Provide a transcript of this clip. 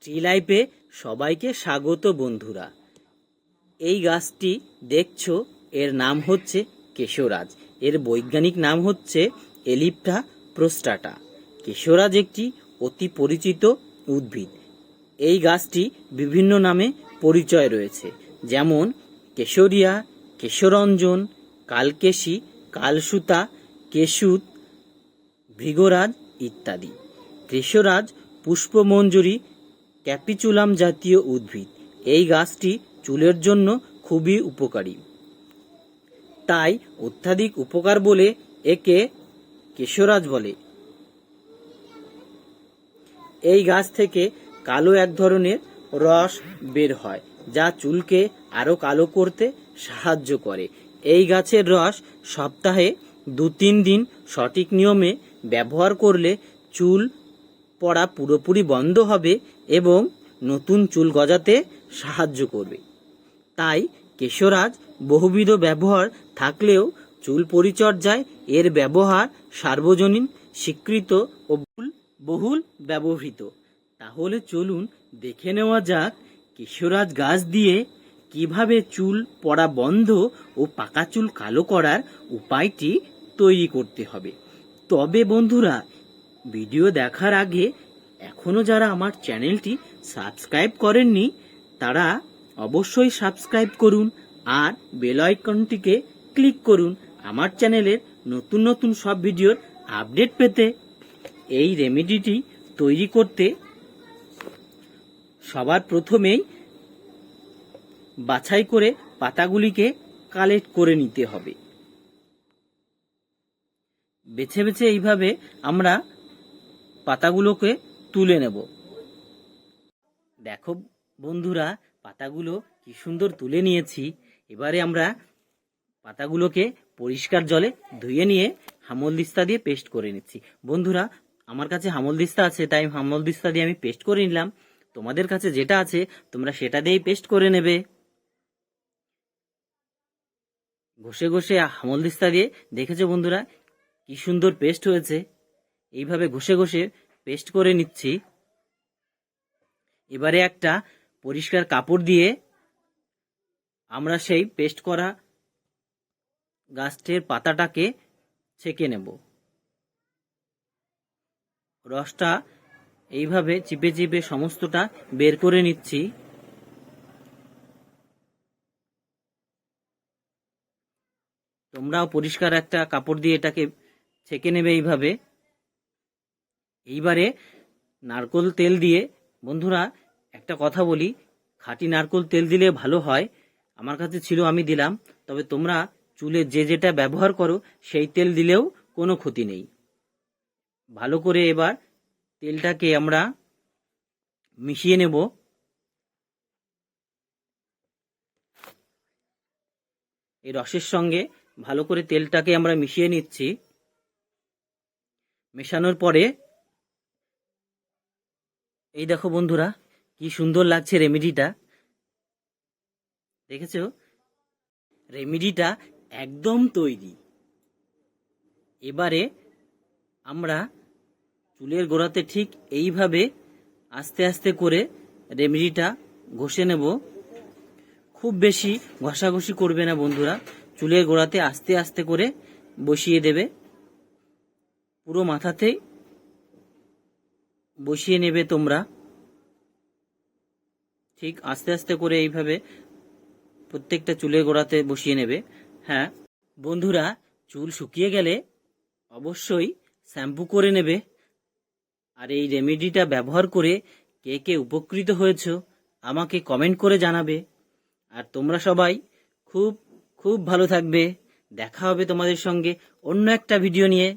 Tree লাইফে সবাইকে স্বাগত, বন্ধুরা। এই গাছটি দেখছ, এর নাম হচ্ছে কেশরাজ। এর বৈজ্ঞানিক নাম হচ্ছে এলিপ্টা প্রোস্টাটা। কেশরাজ একটি অতি পরিচিত উদ্ভিদ। এই গাছটি বিভিন্ন নামে পরিচয় রয়েছে। যেমন, কেশরিয়া, কেশরঞ্জন, কালকেশী, কালসুতা কেশুত ভৃগরাজ ইত্যাদি। কেশরাজ পুষ্পমঞ্জুরি ক্যাপিচুলাম জাতীয় উদ্ভিদ। এই গাছটি চুলের জন্য খুবই উপকারী। তাই অত্যাধিক উপকার বলে একে কেশরাজ বলে। এই গাছ থেকে কালো এক ধরনের রস বের হয়, যা চুলকে আরও কালো করতে সাহায্য করে। এই গাছের রস সপ্তাহে দু তিন দিন সঠিক নিয়মে ব্যবহার করলে চুল পড়া পুরোপুরি বন্ধ হবে এবং নতুন চুল গজাতে সাহায্য করবে। তাই কেশরাজ বহুবিধ ব্যবহার থাকলেও চুল পরিচর্যায় এর ব্যবহার সার্বজনীন, স্বীকৃত ও বহুল ব্যবহৃত। তাহলে চলুন দেখে নেওয়া যাক কেশরাজ গাছ দিয়ে কীভাবে চুল পড়া বন্ধ ও পাকা চুল কালো করার উপায়টি তৈরি করতে হবে। তবে বন্ধুরা ভিডিও দেখার আগে এখনও যারা আমার চ্যানেলটি সাবস্ক্রাইব করেননি, তারা অবশ্যই সাবস্ক্রাইব করুন আর বেল আইকনটিকে ক্লিক করুন। আমার চ্যানেলের নতুন নতুন সব ভিডিওর আপডেট পেতে এই রেমেডিটি তৈরি করতে সবার প্রথমেই বাছাই করে পাতাগুলিকে কালেক্ট করে নিতে হবে। বেছে বেছে এইভাবে আমরা পাতাগুলোকে তুলে নেব। দেখো বন্ধুরা, পাতাগুলো কি সুন্দর তুলে নিয়েছি। এবারে আমরা পাতাগুলোকে পরিষ্কার জলে ধুয়ে নিয়ে হামল দিস্তা দিয়ে পেস্ট করে নিচ্ছি। বন্ধুরা, আমার কাছে হামল দিস্তা আছে, তাই হামল দিস্তা দিয়ে আমি পেস্ট করে নিলাম। তোমাদের কাছে যেটা আছে, তোমরা সেটা দিয়েই পেস্ট করে নেবে। ঘষে ঘষে হামল দিস্তা দিয়ে, দেখেছ বন্ধুরা, কি সুন্দর পেস্ট হয়েছে। এইভাবে ঘষে ঘষে পেস্ট করে নিচ্ছি। এবারে একটা পরিষ্কার কাপড় দিয়ে আমরা সেই পেস্ট করা গাছের পাতাটাকে ছেঁকে নেব। রসটা এইভাবে চিপে চিপে সমস্তটা বের করে নিচ্ছি। তোমরাও পরিষ্কার একটা কাপড় দিয়ে এটাকে ছেঁকে নেবে এইভাবে। এইবারে নারকোল তেল দিয়ে, বন্ধুরা, একটা কথা বলি, খাঁটি নারকোল তেল দিলে ভালো হয়। আমার কাছে ছিল, আমি দিলাম। তবে তোমরা চুলে যে যেটা ব্যবহার করো, সেই তেল দিলেও কোনো ক্ষতি নেই। ভালো করে এবার তেলটাকে আমরা মিশিয়ে নেব। এই রসের সঙ্গে ভালো করে তেলটাকে আমরা মিশিয়ে নিচ্ছি। মেশানোর পরে এই দেখো বন্ধুরা, কি সুন্দর লাগছে রেমেডিটা। দেখেছ? রেমেডিটা একদম তৈরি। এবারে আমরা চুলের গোড়াতে ঠিক এইভাবে আস্তে আস্তে করে রেমেডিটা ঘষে নেব। খুব বেশি ঘষাঘষি করবে না বন্ধুরা, চুলের গোড়াতে আস্তে আস্তে করে বসিয়ে দেবে। পুরো মাথাতেই বসিয়ে নেবে তোমরা। ঠিক আস্তে আস্তে করে এইভাবে প্রত্যেকটা চুলের গোড়াতে বসিয়ে নেবে। হ্যাঁ বন্ধুরা, চুল শুকিয়ে গেলে অবশ্যই শ্যাম্পু করে নেবে। আর এই রেমেডিটা ব্যবহার করে কে কে উপকৃত হয়েছ আমাকে কমেন্ট করে জানাবে। আর তোমরা সবাই খুব খুব ভালো থাকবে। দেখা হবে তোমাদের সঙ্গে অন্য একটা ভিডিও নিয়ে।